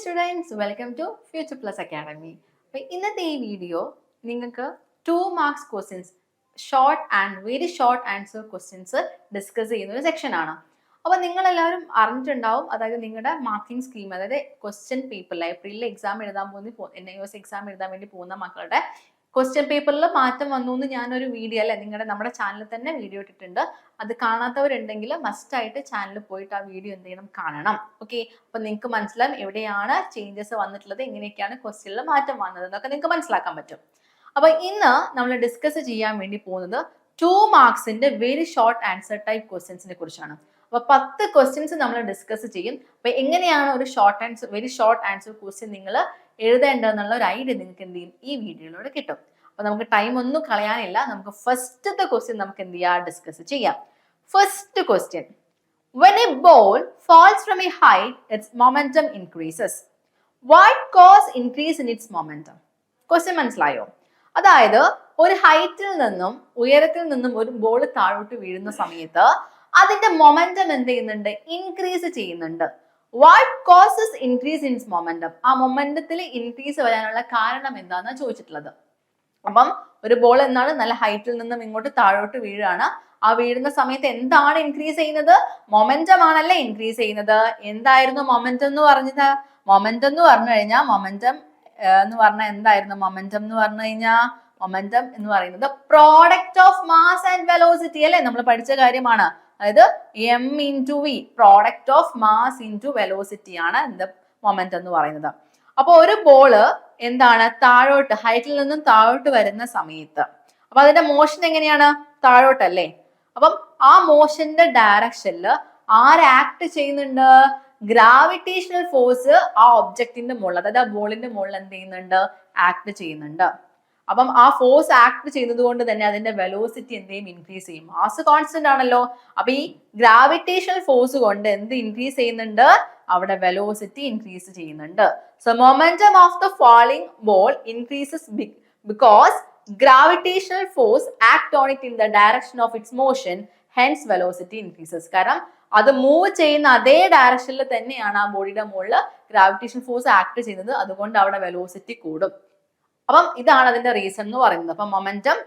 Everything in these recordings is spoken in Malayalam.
Students welcome to future plus academy അപ്പോൾ ഇന്നത്തെ ഈ വീഡിയോ നിങ്ങൾക്ക് two marks questions short and very short answer questions discuss ചെയ്യുന്ന ഒരു സെക്ഷനാണ് അപ്പോൾ നിങ്ങളെല്ലാവരും അറിഞ്ഞിട്ടുണ്ടാവും അതായത് നിങ്ങളുടെ മാർക്കിംഗ് സ്കീം അതായത് ക്വസ്റ്റ്യൻ പേപ്പറിൽ ഏപ്രിലിൽ എക്സാം എഴുതാൻ പോകുന്ന എൻ ഐ എക്സാം എഴുതാൻ വേണ്ടി പോകുന്ന മക്കളുടെ ക്വസ്റ്റ്യൻ പേപ്പറിൽ മാറ്റം വന്നു എന്ന് ഞാനൊരു വീഡിയോ അല്ലെ നിങ്ങളുടെ നമ്മുടെ ചാനലിൽ തന്നെ വീഡിയോ ഇട്ടിട്ടുണ്ട്. അത് കാണാത്തവരുണ്ടെങ്കിൽ മസ്റ്റ് ആയിട്ട് ചാനലിൽ പോയിട്ട് ആ വീഡിയോ എന്ത് ചെയ്യണം കാണണം. ഓക്കെ അപ്പൊ നിങ്ങൾക്ക് മനസ്സിലാവും എവിടെയാണ് ചേഞ്ചസ് വന്നിട്ടുള്ളത് എങ്ങനെയൊക്കെയാണ് ക്വസ്റ്റ്യനിൽ മാറ്റം വന്നത് എന്നൊക്കെ നിങ്ങൾക്ക് മനസ്സിലാക്കാൻ പറ്റും. അപ്പൊ ഇന്ന് നമ്മൾ ഡിസ്കസ് ചെയ്യാൻ വേണ്ടി പോകുന്നത് ടു മാർക്സിന്റെ വെരി ഷോർട്ട് ആൻസർ ടൈപ്പ് ക്വസ്റ്റ്യൻസിനെ കുറിച്ചാണ്. അപ്പൊ പത്ത് ക്വസ്റ്റ്യൻസ് നമ്മൾ ഡിസ്കസ് ചെയ്യും. അപ്പൊ എങ്ങനെയാണ് ഒരു short answer very short answer question നിങ്ങൾ എഴുതേണ്ടതെന്നുള്ള ഒരു ഐഡിയ നിങ്ങൾക്ക് എന്ത് ചെയ്യും? ഈ വീഡിയോയിലൂടെ കിട്ടും. അപ്പൊ നമുക്ക് ടൈം ഒന്നും കളയാനില്ല. നമുക്ക് ഫസ്റ്റത്തെ ക്വസ്റ്റ്യൻ നമുക്ക് എന്ത് ചെയ്യാം? ഡിസ്കസ് ചെയ്യാം. First question when a ball falls from a height its momentum increases what cause increase in its momentum question മനസ്സിലായോ? അതായത് ഒരു ഹൈറ്റിൽ നിന്നും ഉയരത്തിൽ നിന്നും ഒരു ബോൾ താഴോട്ട് വീഴുന്ന സമയത്ത് അതിന്റെ മൊമെന്റം എന്ത് ചെയ്യുന്നുണ്ട്? ഇൻക്രീസ് ചെയ്യുന്നുണ്ട്. What causes increase in momentum ആ മൊമെന്റത്തിൽ ഇൻക്രീസ് വരാനുള്ള കാരണം എന്താണെന്ന് ചോദിച്ചിട്ടുള്ളത്. അപ്പം ഒരു ബോൾ എന്നാണ് നല്ല ഹൈറ്റിൽ നിന്നും ഇങ്ങോട്ട് താഴോട്ട് വീഴാണ്. ആ വീഴുന്ന സമയത്ത് എന്താണ് ഇൻക്രീസ് ചെയ്യുന്നത്? മൊമെന്റം ആണല്ലേ ഇൻക്രീസ് ചെയ്യുന്നത്. എന്തായിരുന്നു മൊമെന്റം എന്ന് പറഞ്ഞത്? മൊമെന്റം എന്ന് പറഞ്ഞു കഴിഞ്ഞാൽ മൊമെന്റം എന്ന് പറഞ്ഞാൽ എന്തായിരുന്നു? മൊമെന്റം എന്ന് പറഞ്ഞു കഴിഞ്ഞാൽ മൊമെന്റം എന്ന് പറയുന്നത് product of mass and velocity അല്ലേ? നമ്മൾ പഠിച്ച കാര്യമാണ്. അതായത് M into V product of mass into velocity ആണ് എന്ത് മൊമെന്റ് എന്ന് പറയുന്നത്. അപ്പോൾ ഒരു ബോൾ എന്താണ്? താഴോട്ട് ഹൈറ്റിൽ നിന്നും താഴോട്ട് വരുന്ന സമയത്ത്. അപ്പൊ അതിന്റെ മോഷൻ എങ്ങനെയാണ്? താഴോട്ടല്ലേ? അപ്പം ആ മോഷന്റെ ഡയറക്ഷനിൽ ആര് ആക്ട് ചെയ്യുന്നുണ്ട്? ഗ്രാവിറ്റേഷണൽ ഫോഴ്സ് ആ ഒബ്ജക്റ്റിന്റെ മുകളിൽ അതായത് ആ ബോളിന്റെ മുകളിൽ എന്ത് ചെയ്യുന്നുണ്ട്? ആക്ട് ചെയ്യുന്നുണ്ട്. അപ്പം ആ ഫോഴ്സ് ആക്ട് ചെയ്യുന്നത് കൊണ്ട് തന്നെ അതിന്റെ വെലോസിറ്റി എന്തെയും ഇൻക്രീസ് ചെയ്യും. മാസ് കോൺസ്റ്റന്റ് ആണല്ലോ. അപ്പൊ ഈ ഗ്രാവിറ്റേഷണൽ ഫോഴ്സ് കൊണ്ട് എന്ത് ഇൻക്രീസ് ചെയ്യുന്നുണ്ട്? അവിടെ വെലോസിറ്റി ഇൻക്രീസ് ചെയ്യുന്നുണ്ട്. So momentum of the falling ball increases because gravitational force act on it in the direction of its motion hence velocity increases കാരണം അത് മൂവ് ചെയ്യുന്ന അതേ ഡയറക്ഷനിൽ തന്നെയാണ് ആ ബോഡിയുടെ മുകളിൽ ഗ്രാവിറ്റേഷൻ ഫോഴ്സ് ആക്ട് ചെയ്യുന്നത്. അതുകൊണ്ട് അവിടെ വെലോസിറ്റി കൂടും. അപ്പം ഇതാണ് അതിന്റെ റീസൺ എന്ന് പറയുന്നത്. അപ്പം മൊമെന്റം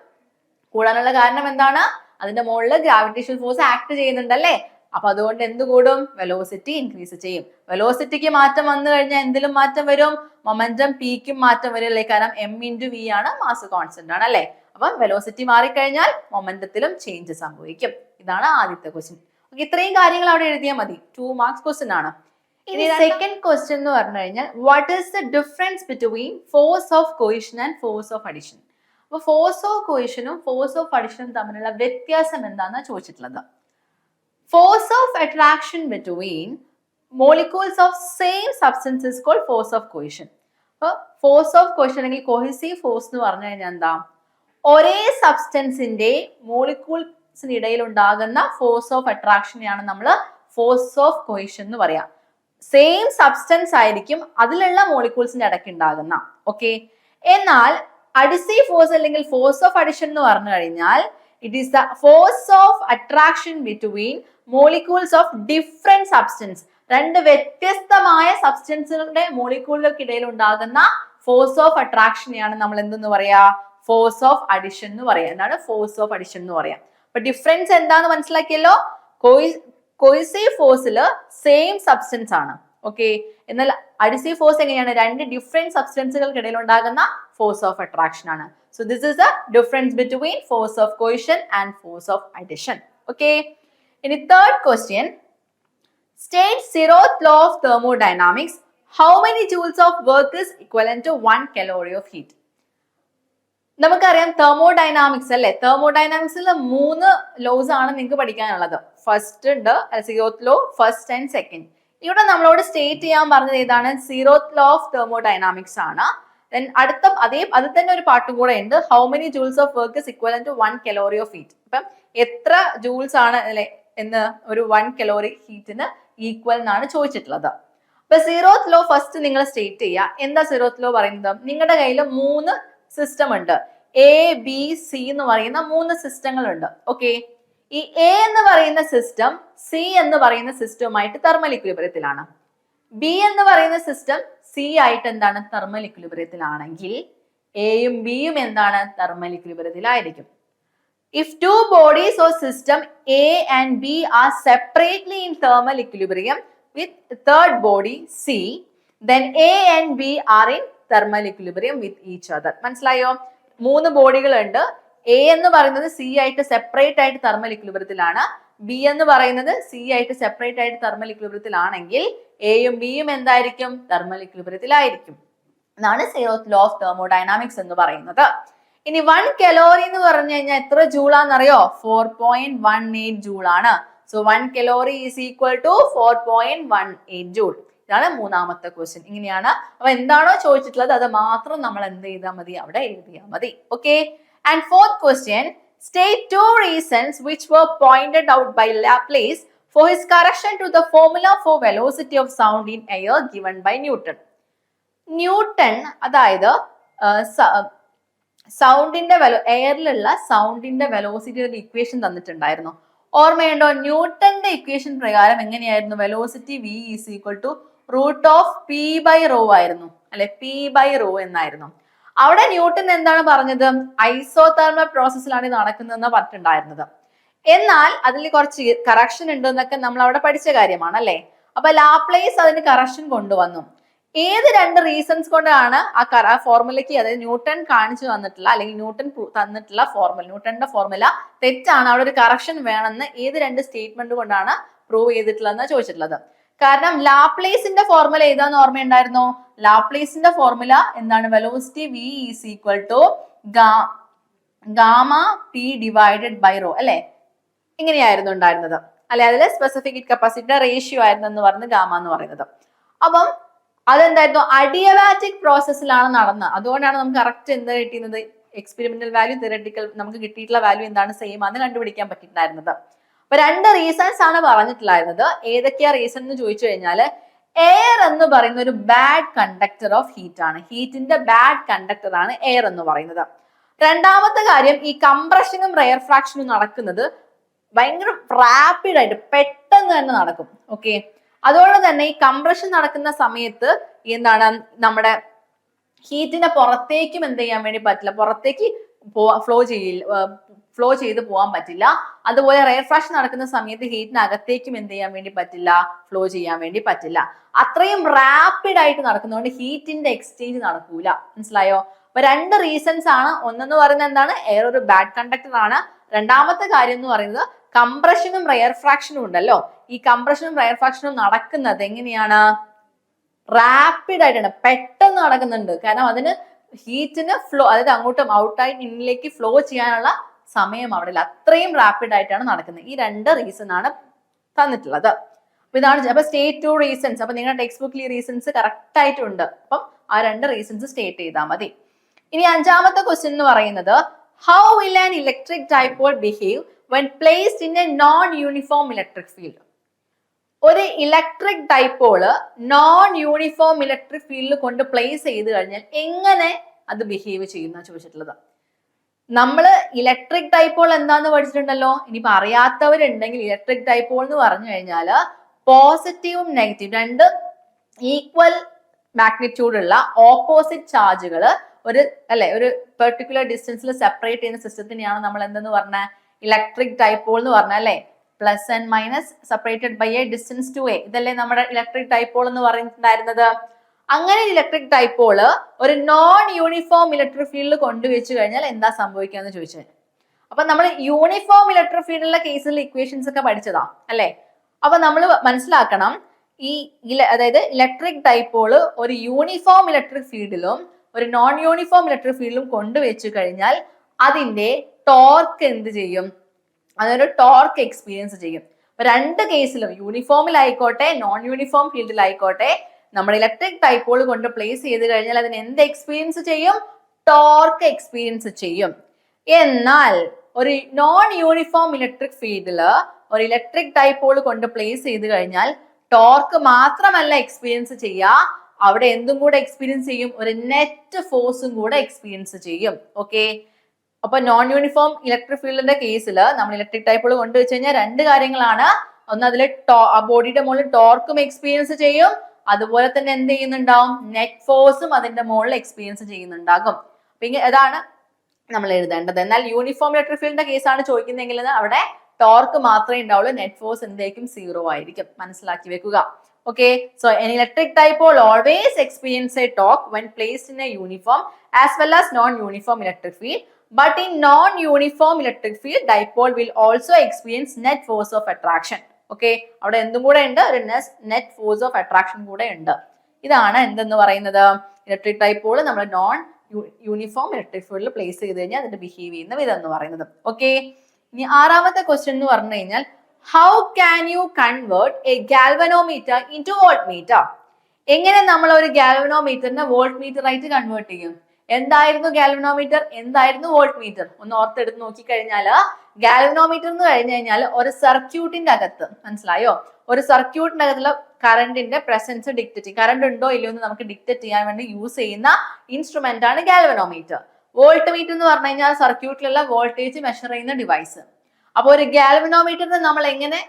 കൂടാനുള്ള കാരണം എന്താണ്? അതിന്റെ മുകളിൽ ഗ്രാവിറ്റേഷൻ ഫോഴ്സ് ആക്ട് ചെയ്യുന്നുണ്ടല്ലേ? അപ്പൊ അതുകൊണ്ട് എന്ത് കൂടും? വെലോസിറ്റി ഇൻക്രീസ് ചെയ്യും. വെലോസിറ്റിക്ക് മാറ്റം വന്നു കഴിഞ്ഞാൽ എന്തിലും മാറ്റം വരും? മൊമെന്റം പിക്കും മാറ്റം വരും അല്ലേ? കാരണം എം ഇന്റു വി ആണ് മാസ് കോൺസ്റ്റന്റ് ആണ് അല്ലേ? അപ്പം വെലോസിറ്റി മാറിക്കഴിഞ്ഞാൽ മൊമെന്റത്തിലും ചേഞ്ച് സംഭവിക്കും. ഇതാണ് ആദ്യത്തെ ക്വസ്റ്റ്യൻ ഇത്രയും കാര്യങ്ങൾ അവിടെ എഴുതിയാൽ മതി. ടു മാർക്സ് ക്വസ്റ്റ്യൻ ആണ്. ഇനി സെക്കൻഡ് ക്വസ്റ്റ്യൻ എന്ന് പറഞ്ഞു കഴിഞ്ഞാൽ what is the difference between force of cohesion and force of adhesion അപ്പൊ ഫോഴ്സ് ഓഫ് കൊയിഷനും ഫോഴ്സ് ഓഫ് അഡിഷനും തമ്മിലുള്ള വ്യത്യാസം എന്താണെന്ന് ചോദിച്ചിട്ടുള്ളത്. Force of attraction between molecules of same substances call force of cohesion അപ്പൊ ഫോഴ്സ് ഓഫ് കൊയിഷൻ അല്ലെങ്കിൽ കൊഹിസീവ് ഫോഴ്സ് എന്ന് പറഞ്ഞു കഴിഞ്ഞാൽ എന്താ? ഒരേ സബ്സ്റ്റൻസിന്റെ മോളിക്യൂൾസിനിടയിൽ ഉണ്ടാകുന്ന ഫോഴ്സ് ഓഫ് അട്രാക്ഷനെയാണ് നമ്മൾ ഫോഴ്സ് ഓഫ് കൊയിഷൻ എന്ന് പറയാം. സെയിം സബ്സ്റ്റൻസ് ആയിരിക്കും അതിലുള്ള മോളിക്യൂൾസിന്റെ ഇടയ്ക്ക് ഉണ്ടാകുന്ന ഓക്കെ എന്നാൽ അഡിസീവ് ഫോഴ്സ് അല്ലെങ്കിൽ ഫോഴ്സ് ഓഫ് അഡിഷൻ എന്ന് പറഞ്ഞു കഴിഞ്ഞാൽ it is the force of attraction between molecules of different substance രണ്ട് വ്യത്യസ്തമായ സബ്സ്റ്റൻസുകളുടെ മോളിക്യൂളുകൾക്കിടയിൽ ഉണ്ടാകുന്ന ഫോഴ്സ് ഓഫ് അട്രാക്ഷനെയാണ് നമ്മൾ എന്തെന്ന് പറയാ? ഫോഴ്സ് ഓഫ് അഡിഷൻ എന്ന് പറയാം. എന്താണ് ഫോഴ്സ് ഓഫ് അഡിഷൻ എന്ന് പറയാം? അപ്പൊ ഡിഫറൻസ് എന്താന്ന് മനസ്സിലാക്കിയല്ലോ? കൊയ്സീവ് ഫോഴ്സിൽ സെയിം സബ്സ്റ്റൻസ് ആണ്. ഓക്കെ എന്നാൽ അഡിസീവ് ഫോഴ്സ് എങ്ങനെയാണ്? രണ്ട് ഡിഫറെന്റ് സബ്സ്റ്റൻസുകൾക്കിടയിൽ ഉണ്ടാകുന്ന ഫോഴ്സ് ഓഫ് അട്രാക്ഷൻ ആണ്. So this is a difference between force of cohesion and force of adhesion okay ഇനി third question state zeroth law of thermodynamics how many joules of work is equal to one calorie of heat നമുക്കറിയാം തെർമോഡൈനാമിക്സ് അല്ലെ? തെർമോഡൈനാമിക്സിൽ മൂന്ന് ലോസ് ആണ് നിങ്ങൾക്ക് പഠിക്കാനുള്ളത്. ഫസ്റ്റ് ഉണ്ട് zeroth law first and second ഇവിടെ നമ്മളോട് സ്റ്റേറ്റ് ചെയ്യാൻ പറഞ്ഞത് ഏതാണ്? സീറോത്ത് ലോ ഓഫ് തെർമോഡൈനാമിക്സ് ആണ്. ദെൻ അടുത്ത അതേ അതിൽ തന്നെ ഒരു പാട്ടും കൂടെ ഉണ്ട്. How many joules of work is equal to one calorie of heat അപ്പം എത്ര ജൂൾസ് ആണ് അല്ലെ എന്ന് ഒരു വൺ കലോറി ഹീറ്റിന് ഈക്വൽ എന്നാണ് ചോദിച്ചിട്ടുള്ളത്. അപ്പൊ സീറോത്ത് ലോ ഫസ്റ്റ് നിങ്ങൾ സ്റ്റേറ്റ് ചെയ്യുക. എന്താ സീറോത്ത് ലോ പറയുന്നത്? നിങ്ങളുടെ കയ്യിൽ മൂന്ന് സിസ്റ്റം ഉണ്ട്. എ ബി സി എന്ന് പറയുന്ന മൂന്ന് സിസ്റ്റങ്ങൾ ഉണ്ട് ഓക്കെ ഈ എ എന്ന് പറയുന്ന സിസ്റ്റം സി എന്ന് പറയുന്ന സിസ്റ്റവുമായിട്ട് തെർമൽ ഇക്വിലിബ്രിയത്തിലാണ് ബി എന്ന് പറയുന്ന സിസ്റ്റം സി ആയിട്ട് എന്താണ്? തെർമൽ ഇക്വിലിബ്രിയത്തിലാണെങ്കിൽ എയും ബിയും എന്താണ് thermal ഇക്വിലിബ്രിയത്തിലായിരിക്കും if two bodies or system A and B are separately in thermal equilibrium with third body C then A and B are in thermal equilibrium with each other മനസ്സിലായോ? മൂന്ന് ബോഡികളുണ്ട് എ എന്ന് പറയുന്നത് സി ആയിട്ട് സെപ്പറേറ്റ് ആയിട്ട് തെർമൽ ഇക്ലിബ്രത്തിലാണ് ബി എന്ന് പറയുന്നത് സി ആയിട്ട് സെപ്പറേറ്റ് ആയിട്ട് തെർമൽ ഇക്ലിബ്രത്തിലാണെങ്കിൽ എയും ബിയും എന്തായിരിക്കും? തെർമൽ ഇക്ലിബ്രത്തിലായിരിക്കും എന്നാണ് സീറോത്ത് ലോ ഓഫ് തെർമോഡൈനാമിക്സ് എന്ന് പറയുന്നത്. ഇനി വൺ കലോറി എന്ന് പറഞ്ഞു കഴിഞ്ഞാൽ എത്ര ജൂളാന്നറിയോ? Four point one eight joule ആണ് so one calorie is equal to four point one eight joule. ഇതാണ് മൂന്നാമത്തെ ക്വസ്റ്റ്യൻ ഇങ്ങനെയാണ്. അപ്പൊ എന്താണോ ചോദിച്ചിട്ടുള്ളത് അത് മാത്രം നമ്മൾ എന്ത് ചെയ്താൽ മതി? അവിടെ എഴുതിയാൽ മതി. Okay and fourth question state two reasons which were pointed out by Laplace for his correction to the formula for velocity of sound in air given by Newton. Newton അതായത് സൗണ്ടിന്റെ വെലോ എയറിലുള്ള സൗണ്ടിന്റെ വെലോസിറ്റിയുടെ ഒരു ഇക്വേഷൻ തന്നിട്ടുണ്ടായിരുന്നു. ഓർമ്മയുണ്ടോ? ന്യൂട്ടന്റെ ഇക്വേഷൻ പ്രകാരം എങ്ങനെയായിരുന്നു? Velocity V is equal to root of P by rho ആയിരുന്നു. അല്ലെ പി ബൈ റോ എന്നായിരുന്നു. അവിടെ ന്യൂട്ടൺ എന്താണ് പറഞ്ഞത്? ഐസോതെർമൽ പ്രോസസ്സിലാണ് ഇത് നടക്കുന്നതെന്ന് പറഞ്ഞിട്ടുണ്ടായിരുന്നത്. എന്നാൽ അതിൽ കുറച്ച് കറക്ഷൻ ഉണ്ട് എന്നൊക്കെ നമ്മൾ അവിടെ പഠിച്ച കാര്യമാണ് അല്ലേ? അപ്പൊ ലാപ്ലേസ് അതിന് കറക്ഷൻ കൊണ്ടുവന്നു. ഏത് രണ്ട് റീസൺസ് കൊണ്ടാണ് ആ കറ ഫോർമുലയ്ക്ക് അതായത് ന്യൂട്ടൺ കാണിച്ചു തന്നിട്ടുള്ള അല്ലെങ്കിൽ ന്യൂട്ടൺ തന്നിട്ടുള്ള ഫോർമുല ന്യൂട്ടന്റെ ഫോർമുല തെറ്റാണ്. അവിടെ ഒരു കറക്ഷൻ വേണമെന്ന് ഏത് രണ്ട് സ്റ്റേറ്റ്മെന്റ് കൊണ്ടാണ് പ്രൂവ് ചെയ്തിട്ടുള്ളതെന്ന് ചോദിച്ചിട്ടുള്ളത്. കാരണം ലാപ്ലേസിന്റെ ഫോർമുല ഏതാന്ന് ഓർമ്മയുണ്ടായിരുന്നോ? ലാപ്ലേസിന്റെ ഫോർമുല എന്താണ്? Velocity V is equal to gamma P divided by rho അല്ലെ? ഇങ്ങനെയായിരുന്നു ഉണ്ടായിരുന്നത്. അല്ലെ? അതിൽ സ്പെസിഫിക് കപ്പാസിറ്റിയുടെ റേഷ്യോ ആയിരുന്നു എന്ന് പറഞ്ഞ് ഗാമ എന്ന് പറയുന്നത്. അപ്പം അതെന്തായിരുന്നു? അഡിയബാറ്റിക് പ്രോസസ്സിലാണ് നടന്നത്. അതുകൊണ്ടാണ് നമുക്ക് കറക്റ്റ് എന്ത് കിട്ടിയിരുന്നത്? എക്സ്പെരിമെന്റൽ വാല്യൂ തിയറട്ടിക്കൽ നമുക്ക് കിട്ടിയിട്ടുള്ള വാല്യൂ എന്താണ്? സെയിം ആണെന്ന് കണ്ടുപിടിക്കാൻ പറ്റിയിട്ടുണ്ടായിരുന്നത്. അപ്പൊ രണ്ട് റീസൺസ് ആണ് പറഞ്ഞിട്ടുണ്ടായിരുന്നത്. ഏതൊക്കെയാ റീസൺ എന്ന് ചോദിച്ചു കഴിഞ്ഞാൽ എയർ എന്ന് പറയുന്ന ഒരു ബാഡ് കണ്ടക്ടർ ഓഫ് ഹീറ്റ് ആണ്. ഹീറ്റിന്റെ ബാഡ് കണ്ടക്ടർ ആണ് എയർ എന്ന് പറയുന്നത്. രണ്ടാമത്തെ കാര്യം ഈ കംപ്രഷനും റെയർ ഫ്രാക്ഷനും നടക്കുന്നത് ഭയങ്കര റാപ്പിഡ് ആയിട്ട് പെട്ടെന്ന് തന്നെ നടക്കും. ഓക്കെ അതുകൊണ്ട് തന്നെ ഈ കംപ്രഷൻ നടക്കുന്ന സമയത്ത് എന്താണ് നമ്മുടെ ഹീറ്റിനെ പുറത്തേക്കും എന്ത് ചെയ്യാൻ വേണ്ടി പറ്റില്ല. പുറത്തേക്ക് ഫ്ലോ ചെയ്യില്ല ഫ്ലോ ചെയ്ത് പോകാൻ പറ്റില്ല. അതുപോലെ റെയർ ഫ്രാക്ഷൻ നടക്കുന്ന സമയത്ത് ഹീറ്റിനകത്തേക്കും എന്ത് ചെയ്യാൻ വേണ്ടി പറ്റില്ല? ഫ്ലോ ചെയ്യാൻ വേണ്ടി പറ്റില്ല. അത്രയും റാപ്പിഡ് ആയിട്ട് നടക്കുന്നതുകൊണ്ട് ഹീറ്റിന്റെ എക്സ്ചേഞ്ച് നടക്കൂല. മനസ്സിലായോ? അപ്പൊ രണ്ട് റീസൺസ് ആണ്. ഒന്നെന്ന് പറയുന്നത് എന്താണ്? എയർ ഒരു ബാഡ് കണ്ടക്ടർ ആണ്. രണ്ടാമത്തെ കാര്യം എന്ന് പറയുന്നത് കംപ്രഷനും റെയർ ഫ്രാക്ഷനും ഉണ്ടല്ലോ. ഈ കംപ്രഷനും റെയർ ഫ്രാക്ഷനും നടക്കുന്നത് എങ്ങനെയാണ്? റാപ്പിഡ് ആയിട്ടാണ്. പെട്ടെന്ന് നടക്കുന്നുണ്ട്. കാരണം അതിന് ഹീറ്റിന് ഫ്ലോ അതായത് അങ്ങോട്ടും ഔട്ടായി ഇന്നിലേക്ക് ഫ്ലോ ചെയ്യാനുള്ള സമയം അവിടെ അത്രയും റാപ്പിഡ് ആയിട്ടാണ് നടക്കുന്നത്. ഈ രണ്ട് റീസൺ ആണ് തന്നിട്ടുള്ളത്. അപ്പൊ ഇതാണ് അപ്പൊ സ്റ്റേറ്റ് ടു റീസൺസ് അപ്പൊ നിങ്ങളുടെ ടെക്സ്റ്റ് ബുക്കിൽ ഈ റീസൺസ് കറക്റ്റ് ആയിട്ടുണ്ട്. അപ്പം ആ രണ്ട് റീസൺസ് സ്റ്റേറ്റ് ചെയ്താൽ മതി. ഇനി അഞ്ചാമത്തെ ക്വസ്റ്റ്യൻ എന്ന് പറയുന്നത് how will an electric dipole behave when placed in a non uniform electric field ഒരു electric dipole non uniform electric ഫീൽഡിൽ കൊണ്ട് പ്ലേസ് ചെയ്ത് കഴിഞ്ഞാൽ എങ്ങനെ അത് ബിഹേവ് ചെയ്യുന്ന ചോദിച്ചിട്ടുള്ളത്. നമ്മൾ ഇലക്ട്രിക് ഡൈപോൾ എന്താന്ന് പഠിച്ചിട്ടുണ്ടല്ലോ? ഇനിയിപ്പോ അറിയാത്തവരുണ്ടെങ്കിൽ ഇലക്ട്രിക് ഡൈപോൾ എന്ന് പറഞ്ഞു കഴിഞ്ഞാൽ പോസിറ്റീവും നെഗറ്റീവും രണ്ട് ഈക്വൽ മാഗ്നിറ്റ്യൂഡ് ഉള്ള ഓപ്പോസിറ്റ് ചാർജുകൾ ഒരു അല്ലെ ഒരു പെർട്ടിക്കുലർ ഡിസ്റ്റൻസിൽ സെപ്പറേറ്റ് ചെയ്യുന്ന സിസ്റ്റത്തിനെയാണ് നമ്മൾ എന്തെന്ന് പറഞ്ഞ? ഇലക്ട്രിക് ഡൈപോൾ എന്ന് പറഞ്ഞ അല്ലെ? Plus and minus separated by a distance two A ഇതല്ലേ നമ്മുടെ ഇലക്ട്രിക് ഡൈപോൾ എന്ന് പറഞ്ഞിട്ടുണ്ടായിരുന്നത്? അങ്ങനെ ഇലക്ട്രിക് ഡൈപോൾ ഒരു നോൺ യൂണിഫോം ഇലക്ട്രിക് ഫീൽഡിൽ കൊണ്ടുവച്ചു കഴിഞ്ഞാൽ എന്താ സംഭവിക്കുക എന്ന് ചോദിച്ചു അപ്പൊ നമ്മൾ യൂണിഫോം ഇലക്ട്രിക് ഫീൽഡിലെ കേസിൽ ഇക്വേഷൻസ് ഒക്കെ പഠിച്ചതാ അല്ലെ? അപ്പൊ നമ്മൾ മനസ്സിലാക്കണം ഈ അതായത് ഇലക്ട്രിക് ഡൈപോൾ ഒരു യൂണിഫോം ഇലക്ട്രിക് ഫീൽഡിലും ഒരു നോൺ യൂണിഫോം ഇലക്ട്രിക് ഫീൽഡിലും കൊണ്ടുവച്ചു കഴിഞ്ഞാൽ അതിന്റെ ടോർക്ക് എന്ത് ചെയ്യും? അതൊരു ടോർക്ക് എക്സ്പീരിയൻസ് ചെയ്യും. രണ്ട് കേസിലും യൂണിഫോമിലായിക്കോട്ടെ നോൺ യൂണിഫോം ഫീൽഡിലായിക്കോട്ടെ നമ്മൾ ഇലക്ട്രിക് ടൈപ്പോൾ കൊണ്ട് പ്ലേസ് ചെയ്ത് കഴിഞ്ഞാൽ അതിന് എന്ത് എക്സ്പീരിയൻസ് ചെയ്യും? ടോർക്ക് എക്സ്പീരിയൻസ് ചെയ്യും. എന്നാൽ ഒരു നോൺ യൂണിഫോം ഇലക്ട്രിക് ഫീൽഡിൽ ഒരു ഇലക്ട്രിക് ഡൈപോൾ കൊണ്ട് പ്ലേസ് ചെയ്ത് കഴിഞ്ഞാൽ ടോർക്ക് മാത്രമല്ല എക്സ്പീരിയൻസ് ചെയ്യുക. അവിടെ എന്തും കൂടെ എക്സ്പീരിയൻസ് ചെയ്യും. ഒരു നെറ്റ് ഫോഴ്സും കൂടെ എക്സ്പീരിയൻസ് ചെയ്യും. ഓക്കെ അപ്പൊ നോൺ യൂണിഫോം ഇലക്ട്രിക് ഫീൽഡിന്റെ കേസിൽ നമ്മൾ ഇലക്ട്രിക് ടൈപ്പുകൾ കൊണ്ടുവച്ച് കഴിഞ്ഞാൽ രണ്ട് കാര്യങ്ങളാണ്. ഒന്ന് അതിൽ ബോഡിയുടെ മുകളിൽ ടോർക്കും എക്സ്പീരിയൻസ് ചെയ്യും. അതുപോലെ തന്നെ എന്ത് ചെയ്യുന്നുണ്ടാവും? നെറ്റ് ഫോഴ്സും അതിന്റെ മുകളിൽ എക്സ്പീരിയൻസ് ചെയ്യുന്നുണ്ടാകും. അപ്പൊ ഇങ്ങനെ അതാണ് നമ്മൾ എഴുതേണ്ടത്. എന്നാൽ യൂണിഫോം ഇലക്ട്രിക് ഫീൽഡിന്റെ കേസാണ് ചോദിക്കുന്നതെങ്കിൽ അവിടെ ടോർക്ക് മാത്രമേ ഉണ്ടാവുള്ളൂ. നെറ്റ് ഫോഴ്സ് എന്തേക്കും സീറോ ആയിരിക്കും. മനസ്സിലാക്കി വെക്കുക. Okay so an electric dipole always experience a torque when placed in a uniform as well as non uniform electric field but in non uniform electric field dipole will also experience net force of attraction okay അവിടെ എന്തും കൂടെ ഉണ്ട്. ഒരു നെറ്റ് ഫോഴ്സ് ഓഫ് അട്രാക്ഷൻ കൂടെ ഉണ്ട്. ഇതാണ് എന്തെന്ന് പറയുന്നത്? ഇലക്ട്രിക് ഡൈപോൾ നമ്മൾ നോൺ യൂണിഫോം ഇലക്ട്രിക് ഫീൽഡിൽ പ്ലേസ് ചെയ്ത് കഴിഞ്ഞാൽ അതിന്റെ ബിഹേവ് ചെയ്യുന്ന വിധം എന്ന് പറയുന്നത്. ഓക്കെ ഇനി ആറാമത്തെ ക്വസ്റ്റ്യൻ എന്ന് പറഞ്ഞു കഴിഞ്ഞാൽ how can you convert a galvanometer into voltmeter എങ്ങനെ നമ്മൾ ഒരു ഗാൽവനോമീറ്ററിനെ വോൾട്ട് മീറ്റർ ആയിട്ട് കൺവേർട്ട് ചെയ്യും? എന്തായിരുന്നു ഗാൽവനോമീറ്റർ എന്തായിരുന്നു വോൾട്ട് മീറ്റർ ഒന്ന് ഓർത്തെടുത്ത് നോക്കിക്കഴിഞ്ഞാൽ ഗാൽവനോമീറ്റർ എന്ന് കഴിഞ്ഞു കഴിഞ്ഞാൽ ഒരു സർക്യൂട്ടിന്റെ അകത്ത് മനസ്സിലായോ? ഒരു സർക്യൂട്ടിന്റെ അകത്തുള്ള കറണ്ടിന്റെ പ്രസൻസ് ഡിക്റ്റ് ചെയ്യും. കറണ്ട് ഉണ്ടോ ഇല്ലയോ എന്ന് നമുക്ക് ഡിക്റ്റ് ചെയ്യാൻ വേണ്ടി യൂസ് ചെയ്യുന്ന ഇൻസ്ട്രുമെന്റ് ആണ് ഗാൽവനോമീറ്റർ വോൾട്ട് മീറ്റർ എന്ന് പറഞ്ഞു കഴിഞ്ഞാൽ സർക്യൂട്ടിലുള്ള വോൾട്ടേജ് മെഷർ ചെയ്യുന്ന ഡിവൈസ് അപ്പൊ ഒരു ഗാൽവനോമീറ്ററിനെ നമ്മൾ എങ്ങനെ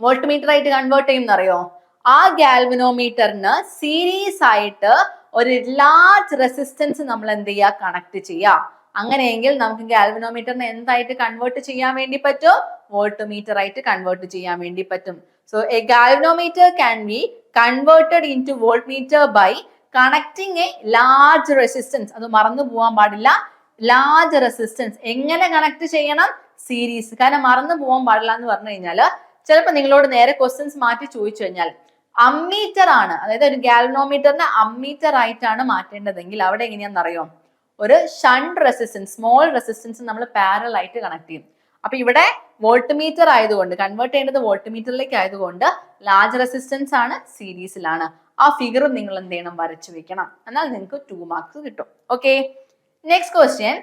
വോൾട്ട് മീറ്റർ ആയിട്ട് കൺവേർട്ട് ചെയ്യും എന്നറിയോ? ആ ഗാൽവനോമീറ്ററിന് സീരീസ് ആയിട്ട് ഒരു ലാർജ് റെസിസ്റ്റൻസ് നമ്മൾ എന്ത് ചെയ്യുക? കണക്ട് ചെയ്യുക. അങ്ങനെയെങ്കിൽ നമുക്ക് ഗാൽവനോമീറ്ററിനെ എന്തായിട്ട് കൺവേർട്ട് ചെയ്യാൻ വേണ്ടി പറ്റും? വോൾട്ട് മീറ്റർ ആയിട്ട് കൺവേർട്ട് ചെയ്യാൻ വേണ്ടി പറ്റും. So a galvanometer can be converted into voltmeter by connecting a large resistance അത് മറന്നു പോകാൻ പാടില്ല. ലാർജ് റെസിസ്റ്റൻസ് എങ്ങനെ കണക്ട് ചെയ്യണം? സീരീസ് കാരണം മറന്നു പോകാൻ പാടില്ല എന്ന് പറഞ്ഞു കഴിഞ്ഞാൽ ചിലപ്പോൾ നിങ്ങളോട് നേരെ ക്വസ്റ്റ്യൻസ് മാറ്റി ചോദിച്ചു കഴിഞ്ഞാൽ അമ്മീറ്റർ ആണ്. അതായത് ഒരു ഗാൽവനോമീറ്ററിനെ അമ്മീറ്റർ ആയിട്ടാണ് മാറ്റേണ്ടതെങ്കിൽ അവിടെ എങ്ങനെയാണെന്ന് അറിയോ ഒരു ഷണ്ട് റെസിസ്റ്റൻസ് സ്മോൾ റെസിസ്റ്റൻസ് നമ്മൾ പാരലായിട്ട് കണക്ട് ചെയ്യും. അപ്പൊ ഇവിടെ വോൾട്ട് മീറ്റർ ആയതുകൊണ്ട് കൺവേർട്ട് ചെയ്യേണ്ടത് വോൾട്ട് മീറ്ററിലേക്ക് ആയതുകൊണ്ട് ലാർജ് റെസിസ്റ്റൻസ് ആണ് സീരീസിലാണ് ആ ഫിഗറും നിങ്ങൾ എന്ത് ചെയ്യണം? വരച്ചു വെക്കണം. എന്നാൽ നിങ്ങൾക്ക് ടു മാർക്സ് കിട്ടും. Okay next question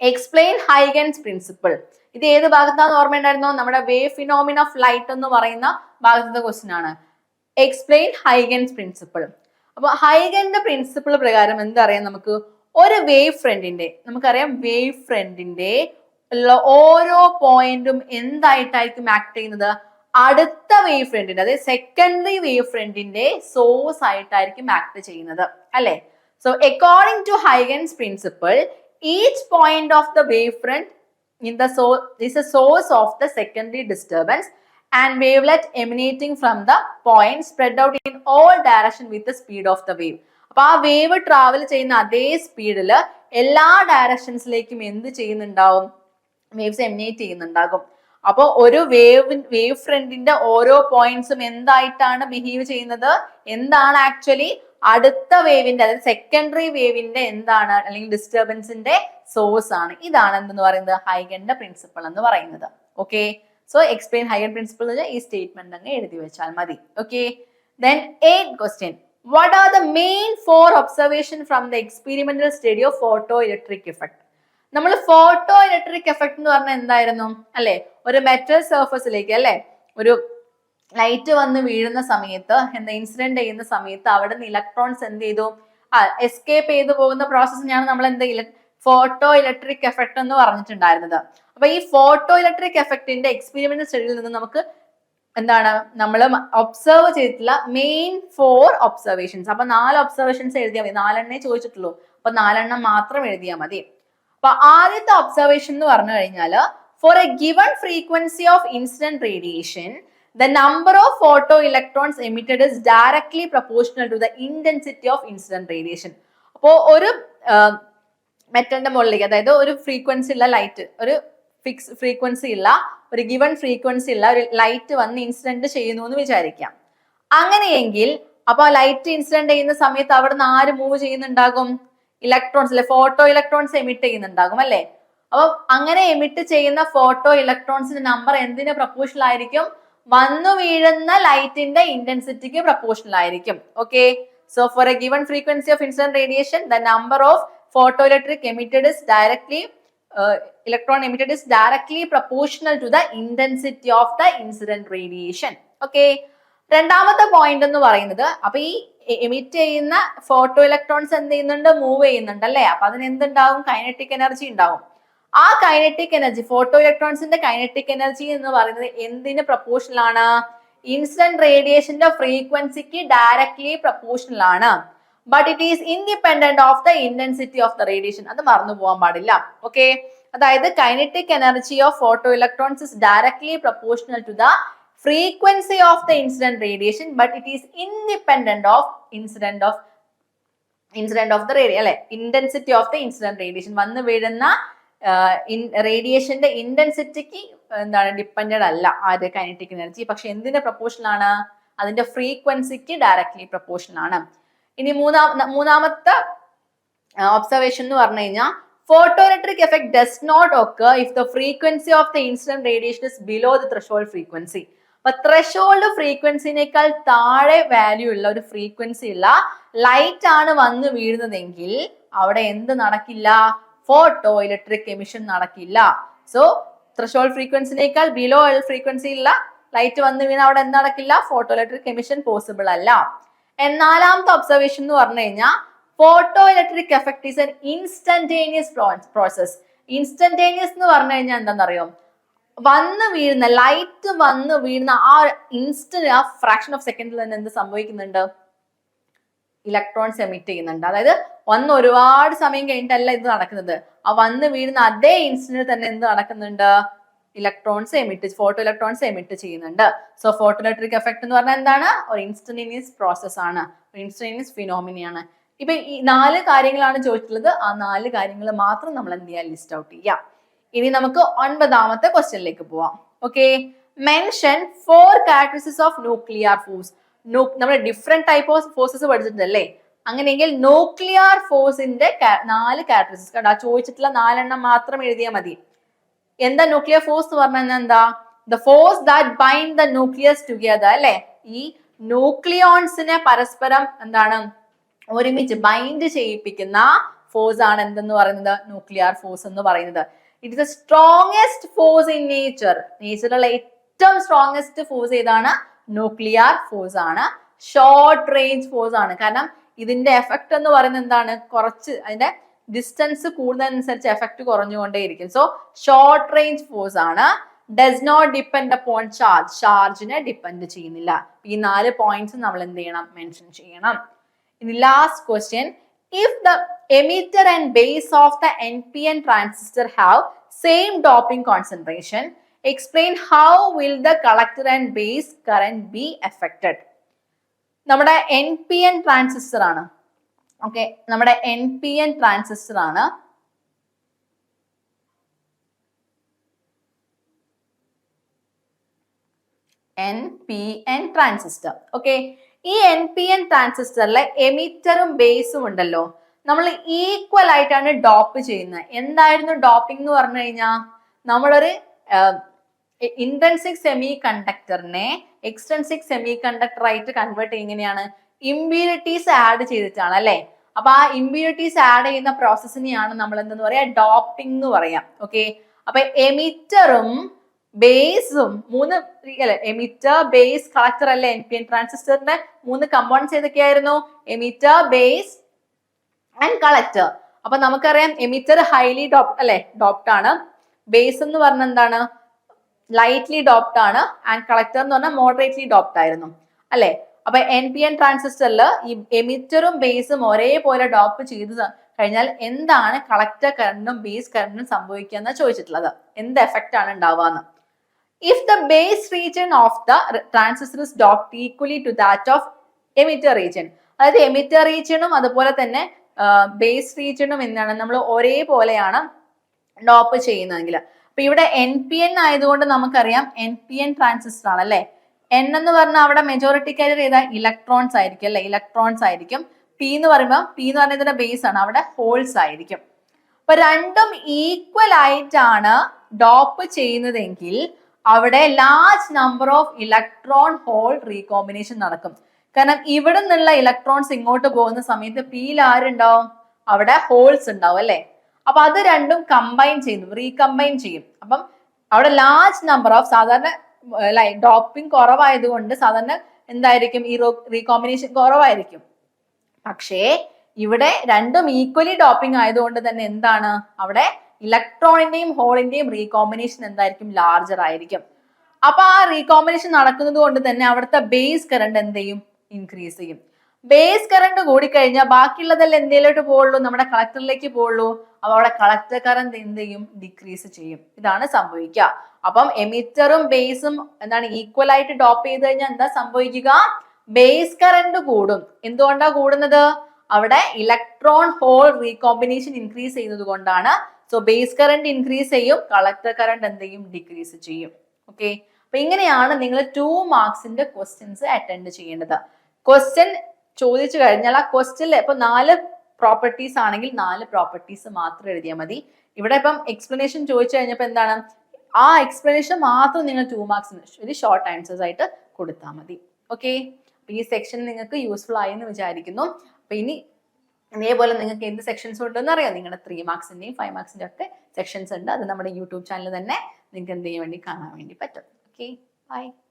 explain Huygens principle ഇത് ഏത് ഭാഗത്താന്ന് ഓർമ്മയുണ്ടായിരുന്നോ? നമ്മുടെ വേവ് ഫിനോമിൻ ഓഫ് ലൈറ്റ് എന്ന് പറയുന്ന ഭാഗത്തെ ക്വസ്റ്റ്യൻ ആണ്. എക്സ്പ്ലെയിൻ ഹൈഗൻസ് പ്രിൻസിപ്പിൾ അപ്പൊ ഹൈഗന്റെ പ്രിൻസിപ്പിൾ പ്രകാരം എന്തറിയാം നമുക്ക്? ഒരു വേവ് ഫ്രണ്ടിന്റെ നമുക്കറിയാം വേവ് ഫ്രണ്ടിന്റെ ഓരോ പോയിന്റും എന്തായിട്ടായിരിക്കും ആക്ട് ചെയ്യുന്നത്? അടുത്ത വേവ് ഫ്രണ്ടിന്റെ അതായത് സെക്കൻഡറി വേവ് ഫ്രണ്ടിന്റെ സോഴ്സ് ആയിട്ടായിരിക്കും ആക്ട് ചെയ്യുന്നത് അല്ലെ? So according to Huygens principle each point of the wave front in the so is a source of the secondary disturbance and wavelet emanating from the point spread out in all direction with the speed of the wave. അപ്പൊ ആ വേവ് ട്രാവൽ ചെയ്യുന്ന അതേ സ്പീഡിൽ എല്ലാ ഡയറക്ഷൻസിലേക്കും എന്ത് ചെയ്യുന്നുണ്ടാവും? വേവ്സ് എമിനേറ്റ് ചെയ്യുന്നുണ്ടാകും. അപ്പോൾ ഒരു വേവ് വേവ് ഫ്രണ്ടിന്റെ ഓരോ പോയിന്റ്സും എന്തായിട്ടാണ് ബിഹേവ് ചെയ്യുന്നത്? എന്താണ് ആക്ച്വലി അടുത്ത വേവിന്റെ അതായത് സെക്കൻഡറി വേവിന്റെ എന്താണ്? അല്ലെങ്കിൽ ഡിസ്റ്റർബൻസിന്റെ സോഴ്സ് ആണ്. ഇതാണ് എന്തെന്ന് പറയുന്നത്? ഹൈഗന്റെ പ്രിൻസിപ്പിൾ എന്ന് പറയുന്നത്. ഓക്കെ സോ എക്സ്പ്ലെയിൻ ഹൈഗൻ പ്രിൻസിപ്പിൾ ഈ സ്റ്റേറ്റ്മെന്റ് അങ്ങ് എഴുതി വെച്ചാൽ മതി. Okay then eight question what are the main four observation from the experimental study of photoelectric effect നമ്മൾ ഫോട്ടോ ഇലക്ട്രിക് എഫക്ട് എന്ന് പറഞ്ഞാൽ എന്തായിരുന്നു? അല്ലെ? ഒരു മെറ്റൽ സർഫസിലേക്ക് അല്ലെ? ഒരു ലൈറ്റ് വന്ന് വീഴുന്ന സമയത്ത് എന്താ ഇൻസിഡന്റ് ചെയ്യുന്ന സമയത്ത് അവിടെ നിന്ന് ഇലക്ട്രോൺസ് എന്ത് ചെയ്തു? ആ എസ്കേപ്പ് ചെയ്തു പോകുന്ന പ്രോസസ്സിനാണ് നമ്മൾ എന്ത് ഫോട്ടോ ഇലക്ട്രിക് എഫക്ട് എന്ന് പറഞ്ഞിട്ടുണ്ടായിരുന്നത്. അപ്പൊ ഈ ഫോട്ടോ ഇലക്ട്രിക് എഫക്റ്റിന്റെ എക്സ്പീരിമെന്റ് സ്റ്റഡിയിൽ നിന്ന് നമുക്ക് എന്താണ്? നമ്മൾ ഒബ്സർവ് ചെയ്തിട്ടുള്ള മെയിൻ ഫോർ ഒബ്സർവേഷൻസ് അപ്പൊ നാല് ഒബ്സർവേഷൻസ് എഴുതിയാൽ മതി. നാലെണ്ണേ ചോദിച്ചിട്ടുള്ളൂ. അപ്പൊ നാലെണ്ണം മാത്രം എഴുതിയാൽ മതി. അപ്പൊ ആദ്യത്തെ ഒബ്സർവേഷൻ എന്ന് പറഞ്ഞു കഴിഞ്ഞാൽ for a given frequency of incident radiation the number of photoelectrons emitted is directly proportional to the intensity of incident radiation അപ്പോൾ ഒരു മെറ്റലിന്റെ മുകളിലേക്ക് അതായത് ഒരു ഫ്രീക്വൻസി ഉള്ള ലൈറ്റ് ഒരു ഫിക്സ് ഫ്രീക്വൻസി ഇല്ല ഒരു ഗിവൺ ഫ്രീക്വൻസി ഇല്ല ഒരു ലൈറ്റ് വന്ന് ഇൻസിഡന്റ് ചെയ്യുന്നു എന്ന് വിചാരിക്കാം. അങ്ങനെയെങ്കിൽ അപ്പൊ ലൈറ്റ് ഇൻസിഡന്റ് ചെയ്യുന്ന സമയത്ത് അവിടെ നിന്ന് ആര് മൂവ് ചെയ്യുന്നുണ്ടാകും? ഇലക്ട്രോൺസ് അല്ലെ ഫോട്ടോ ഇലക്ട്രോൺസ് എമിറ്റ് ചെയ്യുന്നുണ്ടാകും അല്ലെ? അപ്പൊ അങ്ങനെ എമിറ്റ് ചെയ്യുന്ന ഫോട്ടോ ഇലക്ട്രോൺസിന്റെ നമ്പർ എന്തിന് പ്രപ്പോഷണൽ ആയിരിക്കും? വന്നു വീഴുന്ന ലൈറ്റിന്റെ ഇന്റൻസിറ്റിക്ക് പ്രപ്പോർഷണൽ ആയിരിക്കും. Okay so for a given frequency of incident radiation the number of photoelectric emitted is directly electron emitted is directly proportional to the intensity of the incident radiation okay രണ്ടാമത്തെ പോയിന്റ് എന്ന് പറയുന്നത് അപ്പൊ ഈ എമിറ്റ് ചെയ്യുന്ന ഫോട്ടോ ഇലക്ട്രോൺസ് എന്ത് ചെയ്യുന്നുണ്ട്? മൂവ് ചെയ്യുന്നുണ്ട് അല്ലേ? അപ്പൊ അതിന് എന്തുണ്ടാവും കൈനറ്റിക് എനർജി ഉണ്ടാവും. ആ കൈനറ്റിക് എനർജി ഫോട്ടോ ഇലക്ട്രോൺസിന്റെ കൈനറ്റിക് എനർജി എന്ന് പറയുന്നത് എന്തിന് പ്രപ്പോർഷണൽ ആണ്? ഇൻസിഡന്റ് റേഡിയേഷന്റെ ഫ്രീക്വൻസിക്ക് ഡയറക്ട്ലി പ്രപ്പോർഷണൽ ആണ്. But it is independent of the intensity of the radiation അത് മറന്നു പോകാൻ പാടില്ല. ഓക്കെ അതായത് kinetic energy of photoelectrons is directly proportional to the frequency of the incident radiation but it is independent of incident of incident of the radiation അല്ലെ? Intensity of the incident radiation വന്ന് വീഴുന്ന റേഡിയേഷന്റെ ഇന്റൻസിറ്റിക്ക് എന്താണ് ഡിപ്പെൻഡ് അല്ല ആര് കൈനറ്റിക് എനർജി പക്ഷെ എന്തിന്റെ പ്രപ്പോർഷനാണ് അതിന്റെ ഫ്രീക്വൻസിക്ക് ഡയറക്ട്ലി പ്രപ്പോർഷനാണ് ഇനി മൂന്നാം മൂന്നാമത്തെ ഒബ്സർവേഷൻ എന്ന് പറഞ്ഞു കഴിഞ്ഞാൽ photoelectric effect does not occur if the frequency of the incident radiation is below the threshold frequency അപ്പൊ ത്രഷോൾഡ് ഫ്രീക്വൻസിനേക്കാൾ താഴെ വാല്യൂ ഉള്ള ഒരു ഫ്രീക്വൻസി ഉള്ള ലൈറ്റ് ആണ് വന്ന് വീഴുന്നതെങ്കിൽ അവിടെ എന്ത് നടക്കില്ല? ഫോട്ടോ ഇലക്ട്രിക് എമിഷൻ നടക്കില്ല സോ ത്രഷോൾഡ് ഫ്രീക്വൻസിനേക്കാൾ ബിലോ ഫ്രീക്വൻസി ഉള്ള ലൈറ്റ് വന്ന് വീണ അവിടെ എന്ത് നടക്കില്ല? ഫോട്ടോ ഇലക്ട്രിക് എമിഷൻ പോസിബിൾ അല്ല. നാലാമത്തെ ഒബ്സർവേഷൻ എന്ന് പറഞ്ഞു കഴിഞ്ഞാൽ photoelectric effect is an instantaneous process instantaneous എന്ന് പറഞ്ഞു കഴിഞ്ഞാൽ എന്താണെന്നറിയോ? വന്ന് വീഴുന്ന ലൈറ്റ് വന്ന് വീഴുന്ന ആ ഇൻസ്റ്റന്റ് ആ ഫ്രാക്ഷൻ ഓഫ് സെക്കൻഡിൽ തന്നെ എന്ത് സംഭവിക്കുന്നുണ്ട്? ഇലക്ട്രോൺസ് എമിറ്റ് ചെയ്യുന്നുണ്ട്. അതായത് വന്ന് ഒരുപാട് സമയം കഴിഞ്ഞിട്ടല്ല ഇത് നടക്കുന്നത്. ആ വന്ന് വീഴുന്ന അതേ ഇൻസ്റ്റന്റിൽ തന്നെ എന്ത് നടക്കുന്നുണ്ട്? Electrons emit photo electrons emit ചെയ്യുന്നുണ്ട്. സോ ഫോട്ടോ ഇലക്ട്രിക് എഫക്ട് എന്ന് പറഞ്ഞാൽ എന്താണ്? ഒരു ഇൻസ്റ്റന്റേനിയസ് പ്രോസസ് ആണ്. ഇൻസ്റ്റന്റേനിയസ് ഫിനോമിനിയാണ് ഇപ്പൊ ഈ നാല് കാര്യങ്ങളാണ് ചോദിച്ചിട്ടുള്ളത്. ആ നാല് കാര്യങ്ങൾ മാത്രം നമ്മൾ എന്ത് ചെയ്യാം? ലിസ്റ്റ് ഔട്ട് ചെയ്യാം. ഇനി നമുക്ക് ഒൻപതാമത്തെ ക്വസ്റ്റ്യനിലേക്ക് പോവാം. Okay mention four characteristics of nuclear force നമ്മൾ ഡിഫറെന്റ് ടൈപ്പ് ഓഫ് ഫോഴ്സസ് പഠിച്ചിട്ടുണ്ടല്ലേ? അങ്ങനെയെങ്കിൽ ന്യൂക്ലിയർ ഫോഴ്സിന്റെ നാല് കാരക്ടറിസ്റ്റിക്സ് കണ്ടോ? ചോദിച്ചിട്ടുള്ള നാലെണ്ണം മാത്രം എഴുതിയാൽ മതി. എന്താ ന്യൂക്ലിയർ ഫോഴ്സ് എന്ന് പറഞ്ഞാൽ എന്താ? The force that bind the nucleus together അല്ലെ? ഈ ന്യൂക്ലിയോൺസിനെ പരസ്പരം എന്താണ്? ഒരുമിച്ച് ബൈൻഡ് ചെയ്യിപ്പിക്കുന്ന ഫോഴ്സ് ആണ് എന്തെന്ന് പറയുന്നത്? ന്യൂക്ലിയർ ഫോഴ്സ് എന്ന് പറയുന്നത്. It is the strongest force in nature നേച്ചറിലുള്ള ഏറ്റവും സ്ട്രോങ്സ്റ്റ് ഫോഴ്സ് ഏതാണ്? ന്യൂക്ലിയർ ഫോഴ്സ് ആണ്. ഷോർട്ട് റേഞ്ച് ഫോഴ്സ് ആണ്. കാരണം ഇതിന്റെ എഫക്ട് എന്ന് പറയുന്നത് എന്താണ്? കുറച്ച് അതിന്റെ ഡിസ്റ്റൻസ് കൂടുന്നതനുസരിച്ച് എഫക്ട് കുറഞ്ഞുകൊണ്ടേയിരിക്കും. സോ ഷോർട്ട് റേഞ്ച് ഫോഴ്സ് ആണ്. Does not depend upon charge ചാർജിനെ ഡിപ്പെൻഡ് ചെയ്യുന്നില്ല. ഈ നാല് പോയിന്റ്സ് നമ്മൾ എന്ത് ചെയ്യണം? മെൻഷൻ ചെയ്യണം. ഇനി last question if the emitter and base of the N P N transistor have same doping concentration explain how will the collector and base current be affected നമ്മുടെ എൻ പി എൻ ട്രാൻസിസ്റ്റർ ആണ്. ഓക്കെ നമ്മുടെ എൻ പി എൻ ട്രാൻസിസ്റ്റർ ആണ്. N P N transistor okay ഈ എൻ പി എൻ ട്രാൻസിസ്റ്ററിലെ എമിറ്ററും ബേസും ഉണ്ടല്ലോ. നമ്മൾ ഈക്വൽ ആയിട്ടാണ് ഡോപ്പ് ചെയ്യുന്നത്. എന്തായിരുന്നു ഡോപ്പിംഗ് എന്ന് പറഞ്ഞു കഴിഞ്ഞാൽ നമ്മളൊരു ഇൻട്രൻസിക് സെമി കണ്ടക്ടറിനെ എക്സ്റ്റൻസിക് സെമി കണ്ടക്ടർ ആയിട്ട് കൺവേർട്ട് എങ്ങനെയാണ് ഇമ്പ്യൂരിറ്റീസ് ആഡ് ചെയ്തിട്ടാണ് അല്ലേ? അപ്പൊ ആ ഇമ്പ്യൂരിറ്റീസ് ആഡ് ചെയ്യുന്ന പ്രോസസ്സിനെയാണ് നമ്മൾ എന്തെന്ന് പറയാ? ഡോപ്പിംഗ് എന്ന് പറയാം. ഓക്കെ അപ്പൊ എമിറ്ററും ബേസും മൂന്ന് അല്ലെ എമിറ്റർ ബേസ് കളക്ടർ അല്ലെ? എൻ പി എൻ ട്രാൻസിസ്റ്ററിന്റെ മൂന്ന് കമ്പോണൻസ് ഏതൊക്കെയായിരുന്നു? എമിറ്റർ ബേസ് ആൻഡ് കളക്ടർ അപ്പൊ നമുക്കറിയാം എമിറ്റർ ഹൈലി ഡോപ്റ്റ് അല്ലെ? ഡോപ്റ്റ് ആണ്. ബേസ് എന്ന് പറഞ്ഞ എന്താണ്? ലൈറ്റ്ലി ഡോപ്റ്റ് ആണ്. ആൻഡ് കളക്ടർ എന്ന് പറഞ്ഞാൽ മോഡറേറ്റ്ലി ഡോപ്റ്റ് ആയിരുന്നു. അല്ലെ? അപ്പൊ എൻ പി എൻ ട്രാൻസിസ്റ്ററിൽ ഈ എമിറ്ററും ബേസും ഒരേപോലെ ഡോപ്പ് ചെയ്ത് കഴിഞ്ഞാൽ എന്താണ് കളക്ടർ കറണ്ടും ബേസ് കറണ്ടും സംഭവിക്കുക എന്ന് ചോദിച്ചിട്ടുള്ളത്. എന്ത് എഫക്റ്റ് ആണ് ഉണ്ടാവുക if the base region of the transistor is doped equally to that of emitter region അതായത് എമിറ്റർ റീജിയനും അതുപോലെ തന്നെ ബേസ് റീജിയനും എന്താണ്? നമ്മൾ ഒരേപോലെയാണ് ഡോപ്പ് ചെയ്യുന്നതെങ്കിൽ. അപ്പൊ ഇവിടെ എൻ പി എൻ ആയതുകൊണ്ട് നമുക്കറിയാം എൻ പി എൻ ട്രാൻസിസ്റ്റർ ആണ് അല്ലെ എൻ എന്ന് പറഞ്ഞാൽ അവിടെ മെജോറിറ്റി കാരിയർ ചെയ്ത ഇലക്ട്രോൺസ് ആയിരിക്കും അല്ലെ? ഇലക്ട്രോൺസ് ആയിരിക്കും. പി എന്ന് പറയുമ്പോൾ പി എന്ന് പറഞ്ഞ ഇതിന്റെ ബേസ് ആണ്. അവിടെ ഹോൾസ് ആയിരിക്കും. അപ്പൊ രണ്ടും ഈക്വൽ ആയിട്ടാണ് ഡോപ്പ് ചെയ്യുന്നതെങ്കിൽ അവിടെ large number of electron hole recombination നടക്കും. കാരണം ഇവിടെ നിന്നുള്ള ഇലക്ട്രോൺസ് ഇങ്ങോട്ട് പോകുന്ന സമയത്ത് പിയിൽ ആരുണ്ടാവും? അവിടെ ഹോൾസ് ഉണ്ടാവും അല്ലെ? അപ്പൊ അത് രണ്ടും കമ്പൈൻ ചെയ്യുന്നു. റീകമ്പൈൻ ചെയ്യും. അപ്പം അവിടെ ലാർജ് നമ്പർ ഓഫ് സാധാരണ ഡോപ്പിംഗ് കുറവായതുകൊണ്ട് സാധാരണ എന്തായിരിക്കും? ഈ റീകോമ്പിനേഷൻ കുറവായിരിക്കും. പക്ഷേ ഇവിടെ രണ്ടും ഈക്വലി ഡോപ്പിംഗ് ആയതുകൊണ്ട് തന്നെ എന്താണ്? അവിടെ ഇലക്ട്രോണിന്റെയും ഹോളിന്റെയും റീകോമ്പിനേഷൻ എന്തായിരിക്കും? ലാർജർ ആയിരിക്കും. അപ്പൊ ആ റീകോമ്പിനേഷൻ നടക്കുന്നത് കൊണ്ട് തന്നെ അവിടുത്തെ ബേസ് കറണ്ട് എന്ത് ചെയ്യും? ഇൻക്രീസ് ചെയ്യും. ബേസ് കറണ്ട് കൂടിക്കഴിഞ്ഞാൽ ബാക്കിയുള്ളതെല്ലാം എന്തിലോട്ട് പോകുള്ളൂ നമ്മുടെ കളക്ടറിലേക്ക് പോകുള്ളൂ അപ്പൊ അവിടെ കളക്ടർ കറണ്ട് എന്ത് ചെയ്യും? ഡിക്രീസ് ചെയ്യും. ഇതാണ് സംഭവിക്കുക. അപ്പം എമിറ്ററും ബേസും എന്താണ് ഈക്വൽ ആയിട്ട് ഡോപ്പ് ചെയ്ത് കഴിഞ്ഞാൽ എന്താ സംഭവിക്കുക? ബേസ് കറണ്ട് കൂടും. എന്തുകൊണ്ടാണ് കൂടുന്നത്? അവിടെ ഇലക്ട്രോൺ ഹോൾ റീകോമ്പിനേഷൻ ഇൻക്രീസ് ചെയ്യുന്നത് കൊണ്ടാണ്. സോ ബേസ് കറണ്ട് ഇൻക്രീസ് ചെയ്യും. കളക്ടർ കറണ്ട് എന്ത് ചെയ്യും? ഡിക്രീസ് ചെയ്യും. ഓക്കെ അപ്പൊ ഇങ്ങനെയാണ് നിങ്ങൾ ടു മാർക്സിന്റെ ക്വസ്റ്റ്യൻസ് അറ്റൻഡ് ചെയ്യേണ്ടത്. ക്വസ്റ്റ്യൻ ചോദിച്ചു കഴിഞ്ഞാൽ ആ ക്വസ്റ്റ്യനിൽ ഇപ്പൊ നാല് പ്രോപ്പർട്ടീസ് ആണെങ്കിൽ നാല് പ്രോപ്പർട്ടീസ് മാത്രം എഴുതിയാൽ മതി. ഇവിടെ ഇപ്പം എക്സ്പ്ലനേഷൻ ചോദിച്ചു കഴിഞ്ഞപ്പോൾ എന്താണ്? ആ എക്സ്പ്ലനേഷൻ മാത്രം നിങ്ങൾ ടു മാർക്സ് ഒരു ഷോർട്ട് ആൻസേഴ്സ് ആയിട്ട് കൊടുത്താൽ മതി. ഓക്കെ ഈ സെക്ഷൻ നിങ്ങൾക്ക് യൂസ്ഫുൾ ആയി എന്ന് വിചാരിക്കുന്നു. അപ്പൊ ഇനി ഇതേപോലെ നിങ്ങൾക്ക് എന്ത് സെക്ഷൻസ് ഉണ്ടെന്ന് അറിയാം. നിങ്ങളുടെ ത്രീ മാർക്സിന്റെയും ഫൈവ് മാർക്സിന്റെ ഒക്കെ സെക്ഷൻസ് ഉണ്ട്. അത് നമ്മുടെ യൂട്യൂബ് ചാനൽ തന്നെ നിങ്ങൾക്ക് എന്ത് വേണ്ടി കാണാൻ വേണ്ടി പറ്റും. Okay bye